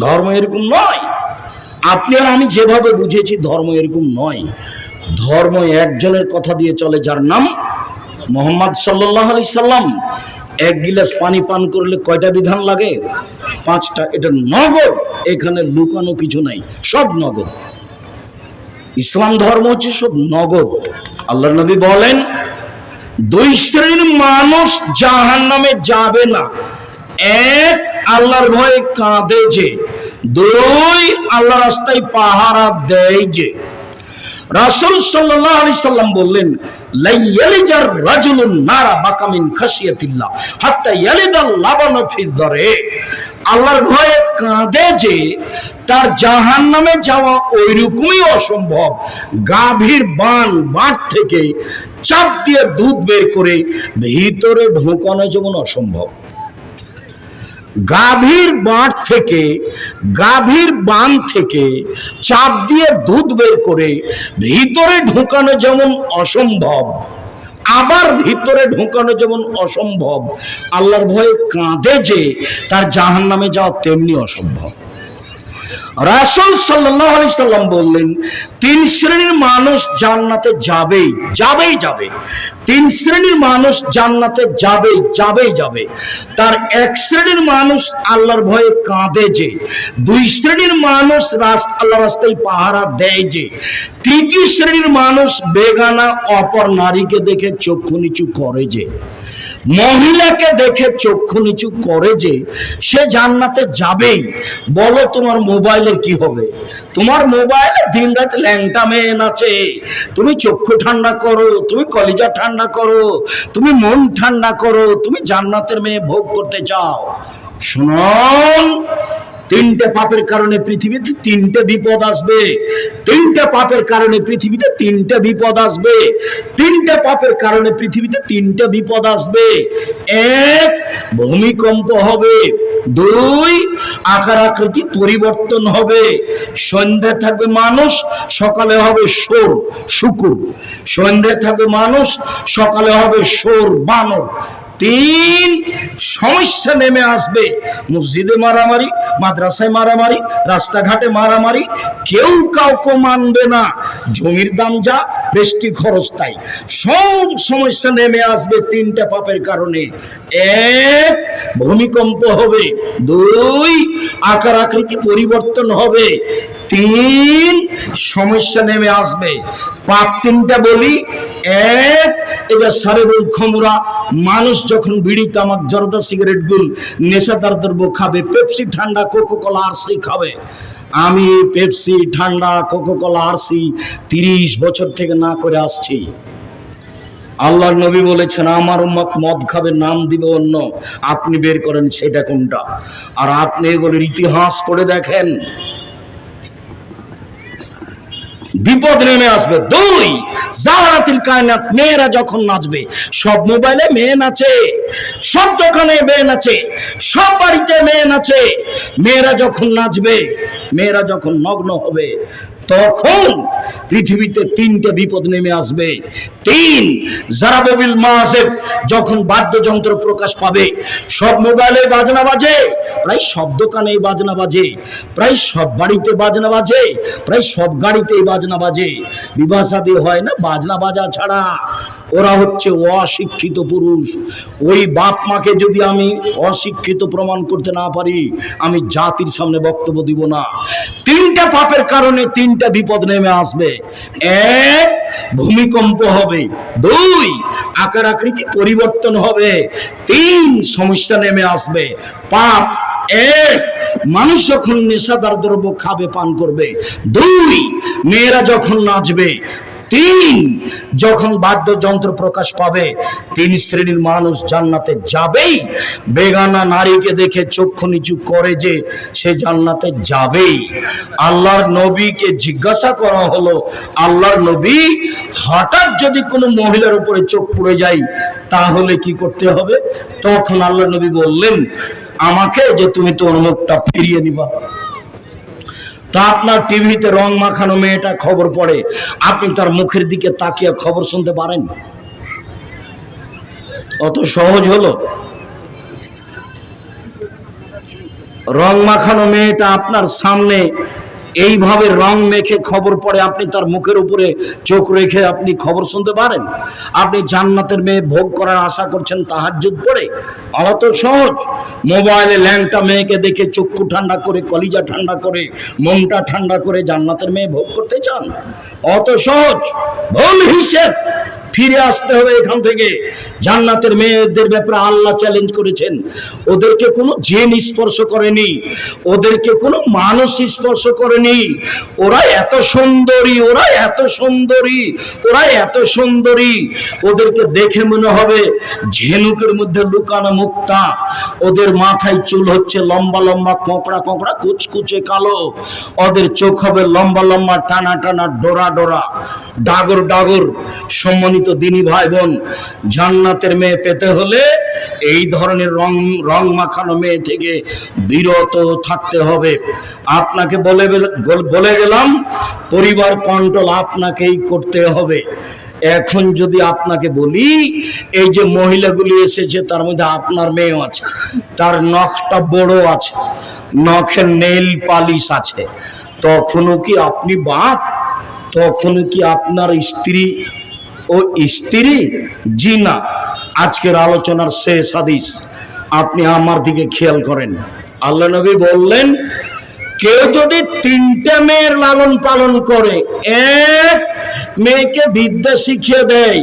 ধর্ম এরকম নয়। আপনি আর আমি যেভাবে বুঝেছি, ধর্ম এরকম নয়। ধর্ম একজনের কথা দিয়ে চলে, যার নাম মোহাম্মদ সাল্লাহ আলি সাল্লাম। এক গিলাস পানি পান করলে কয়টা বিধান লাগে? পাঁচটা। এটা নগদ। এখানে লুকানো কিছু নাই। সব নগদ। ইসলাম ধর্ম হচ্ছে সব নগদ। আল্লাহ নবী বলেন, দুই শ্রেণির মানুষ জাহান নামে যাবে না। এক আল্লাহর ভয়ে কাঁদে যে দুই আল্লাহ রাস্তায় পাহারা দেয় যে। রাসূল সাল্লাম বললেন আল্লাহর ভয়ে যে, তার যাওয়া ওইরকমই অসম্ভব। গাভীর বান থেকে দিয়ে দুধ বের করে ভিতরে ঢোকানো যেমন অসম্ভব। গাভীর বাঁট থেকে, গাভীর বান থেকে চাপ দিয়ে দুধ বের করে ভিতরে ঢোকানো যেমন অসম্ভব, আবার ভিতরে ঢোকানো যেমন অসম্ভব, আল্লাহর ভয়ে কাঁদে যে তার জাহান নামে যাওয়া তেমনি অসম্ভব। রাসুল আলাইহি সাল্লাম বললেন, তিন শ্রেণির মানুষ জান্নাতে যাবেই যাবেই যাবে। তিন শ্রেণির মানুষ জান্নাতে যাবেই যাবেই, যাবে। তার এক শ্রেণির মানুষ আল্লাহর ভয়ে কাঁদে যে। দুই শ্রেণির মানুষ রাস্তা আল্লাহ রাস্তায় পাহারা দেয় যে। তৃতীয় শ্রেণির মানুষ বেগানা অপর নারীকে দেখে চক্ষু নিচু করে যে। মহিলাকে দেখে চক্ষু নিচু করে যে। সে জান্নাতে যাবেই। বলো তোমার মোবাইলে কি হবে? তোমার মোবাইলে দিন রাত ল্যাংটা মেয়ে নাচে। তুমি চক্ষু ঠান্ডা করো, তুমি কলিজা ঠান্ডা করো, তুমি মন ঠান্ডা করো, তুমি জান্নাতের মেয়ে ভোগ করতে চাও। শুনুন, তিনটে পাপের কারণে পৃথিবীতে তিনটে বিপদ আসবে। তিনটে পাপের কারণে পৃথিবীতে তিনটে বিপদ আসবে। তিনটে পাপের কারণে পৃথিবীতে তিনটে বিপদ আসবে। এক, ভূমিকম্প হবে। দুই আকার আকৃতি পরিবর্তন হবে। সন্ধ্যা থাকবে মানুষ, সকালে হবে সোর শুকুর। সন্ধ্যা থাকবে মানুষ, সকালে হবে সোর বানর। তিন, সমস্যা নেমে আসবে। মসজিদে মারামারি, মাদ্রাসায় মারামারি, রাস্তাঘাটে মারামারি, কেউ কাউকে মানবে না। জমির দাম যা বৃষ্টি খরচ তাই। সব সমস্যা নেমে আসবে তিনটা পাপের কারণে। এক, ভূমিকম্প হবে। দুই, আকার আকৃতি পরিবর্তন হবে। তিন, সমস্যা নেমে আসবে। পাপ তিনটা বলি। এক এটা সারেবুল খমরা, মানুষ যখন বিড়ি, তামাক, জর্দা, সিগারেট, গুল নেশাদার দ্রব্য খাবে, পেপসি, ঠান্ডা কোকো কলা আরসি খাবে। আমি পেপসি, ঠান্ডা কোকো কলা আরসি তিরিশ বছর থেকে না করে আসছি। আল্লাহর নবী বলেছেন, আমার উম্মত মদ খাবে, নাম দিবে অন্য। আপনি বের করেন সেটা কোনটা? আর আপনি এগুলোর ইতিহাস পড়ে দেখেন। বিপদ নেমে আসবে। দুই, জাহারাতিল কায়নাত, মেয়েরা যখন নাচবে, সব মোবাইলে মেয়ে নাচে, সব দোকানে মেয়ে নাচে, সব বাড়িতে মেয়ে নাচে। মেয়েরা যখন নাচবে মেয়েরা যখন নগ্ন হবে, তখন পৃথিবীতে তিনটে বিপদ নেমে আসবে। তিন জারাববিল মাসেব যখন বাদ্যযন্ত্র প্রকাশ পাবে, সব মোবাইলে বাজনা বাজে, প্রায় সব দোকানে বাজনা বাজে, প্রায় সব বাড়িতে বাজনা বাজে, প্রায় সব গাড়িতেই বাজনা বাজে। বিবাহ হয় না, বাজনা বাজা ছাড়া। ওরা হচ্ছে অশিক্ষিত পুরুষ। ওই বাপ মাকে যদি আমি অশিক্ষিত প্রমাণ করতে না পারি, আমি জাতির সামনে বক্তব্য দিব না। তিনটা পাপের কারণে তিনটা বিপদ নেমে আসবে। এক, ভূমিকম্প হবে। দুই, আকার আকৃতি পরিবর্তন হবে। তিন, সমস্যা নেমে আসবে। পাপ এক, মানুষ যখন নেশাদার দ্রব্য খাবে, পান করবে। দুই, মেয়েরা যখন নাচবে তিন যখন বাদ্যযন্ত্র প্রকাশ পাবে, তিন শ্রেণির মানুষ জান্নাতে যাবেই। বেগানা নারীকে দেখে চক্ষু নিচু করে যে সে জান্নাতে যাবেই। আল্লাহর নবীকে জিজ্ঞাসা করা হলো, আল্লাহর নবী, হঠাৎ যদি কোনো মহিলার উপরে চোখ পড়ে যায়, তাহলে কি করতে হবে? তখন আল্লাহ নবী বললেন, আমাকে যে তুমি তোর মুখটা ফিরিয়ে নিবা। তা আপনার টিভিতে রং মাখানো মেয়েটা খবর পড়ে। আপনি তার মুখের দিকে তাকিয়ে খবর শুনতে পারেন? অত সহজ হলো? রং মাখানো মেয়েটা আপনার সামনে এইভাবে রং মেখে খবর পড়ে, আপনি তার মুখের উপরে চোখ রেখে আপনি খবর শুনতে পারেন? আপনি জান্নাতের মেয়ে ভোগ করার আশা করছেন, তাহাজ্জুদ পড়ে? অত সহজ। মোবাইলে ল্যাংটা মেয়েকে দেখে চক্ষু ঠান্ডা করে, কলিজা ঠান্ডা করে, মনটা ঠান্ডা করে জান্নাতের মেয়ে ভোগ করতে চান? অত সহজ। ভুল হিসেব। ফিরে আসতে হবে এখান থেকে। জান্নাতের মেয়েদের ব্যাপারে আল্লাহ চ্যালেঞ্জ করেছেন। ওদেরকে কোনো জেন স্পর্শ করেনি। ওদেরকে কোনো মানুষ স্পর্শ করেনি। ওরা এত সুন্দরী, ওরা এত সুন্দরী, ওরা এত সুন্দরী। ওদেরকে দেখে মনে হবে ঝিনুকের মধ্যে লুকানো মুক্তা। ওদের মাথায় চুল হচ্ছে লম্বা লম্বা, কোঁকড়া কোঁকড়া, কুচকুচে কালো। ওদের চোখ হবে লম্বা লম্বা, টানা টানা, ডোরা ডোরা। ডাগর ডাগর সম্মানিত দিনী ভাই বোন, জান্নাতের মেয়ে পেতে হলে এই ধরনের রং রং মাখানো মেয়ে থেকে বিরত থাকতে হবে। আপনাকে বলে বলে গেলাম, পরিবার কন্ট্রোল আপনাকেই করতে হবে। এখন যদি আপনাকে বলি, এই যে মহিলাগুলি এসেছে, তার মধ্যে আপনার মেয়েও আছে, তার নখটা বড় আছে, নখের নেল পালিশ আছে, তখনও কি আপনি বাপ? তখনও কি আপনার স্ত্রী ও স্ত্রী জি না আজকের আলোচনার শেষ হাদিস, আপনি আমার দিকে খেয়াল করেন। আল্লাহ নবী বললেন, কেউ যদি তিনটা মেয়ের লালন পালন করে, এক মেয়েকে বিদ্যা শিখিয়ে দেয়